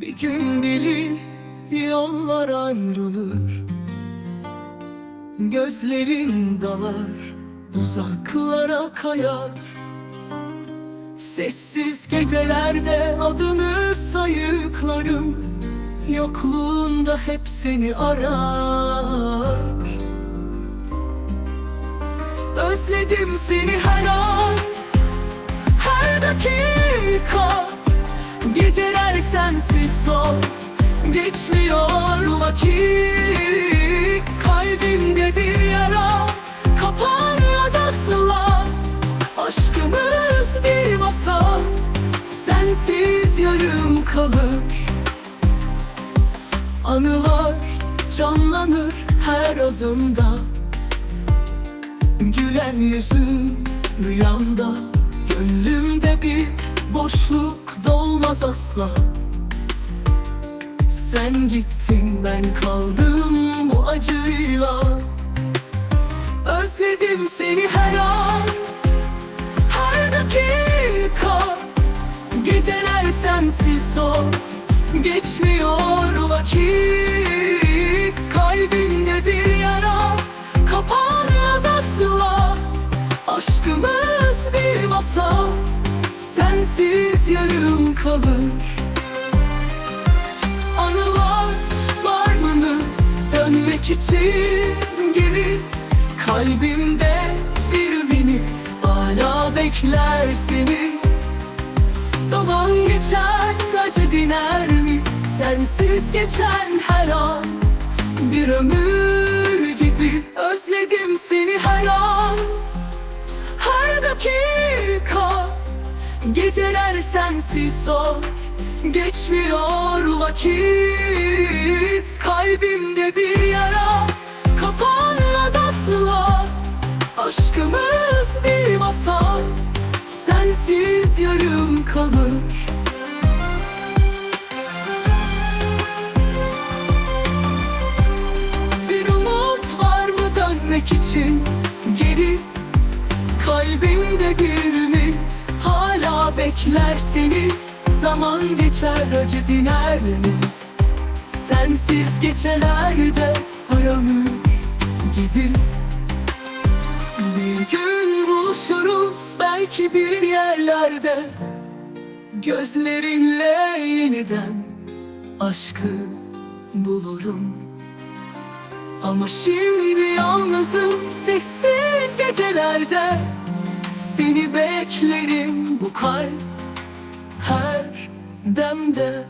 Bir gün gelir yollar ayrılır Gözlerim dalar uzaklara kayar. Sessiz gecelerde adını sayıklarım Yokluğunda hep seni arar. Özledim seni her an Her dakika Geceler sensiz son Geçmiyor vakit. Kalbimde bir yara Kapanmaz asla Aşkımız bir masal Sensiz yarım kalır. Anılar canlanır her adımda. Gülen yüzün rüyamda Gönlümde bir boşluk dolmaz asla. Sen gittin ben kaldım bu acıyla. Özledim seni her an Her dakika. Geceler sensiz son Geçmiyor kalır. Anılar var mı dönmek için geri? Kalbimde bir minut hala bekler seni. Zaman geçer acı diner mi? Sensiz geçen her an. Bir ömür gibi özledim seni her an Geceler sensiz son Geçmiyor vakit. Kalbimde bir yara Kapanmaz asla. Aşkımız bir masal Sensiz yarım kalır. Bir umut var mı dönmek için? Geri Kalbimde bir ümit bekler seni. Zaman geçer acı diner mi? Sensiz gecelerde aramır gibi Bir gün buluşuruz belki bir yerlerde. Gözlerinle yeniden aşkı bulurum. Ama şimdi yalnızım sessiz gecelerde Seni beklerim bu kalp her demde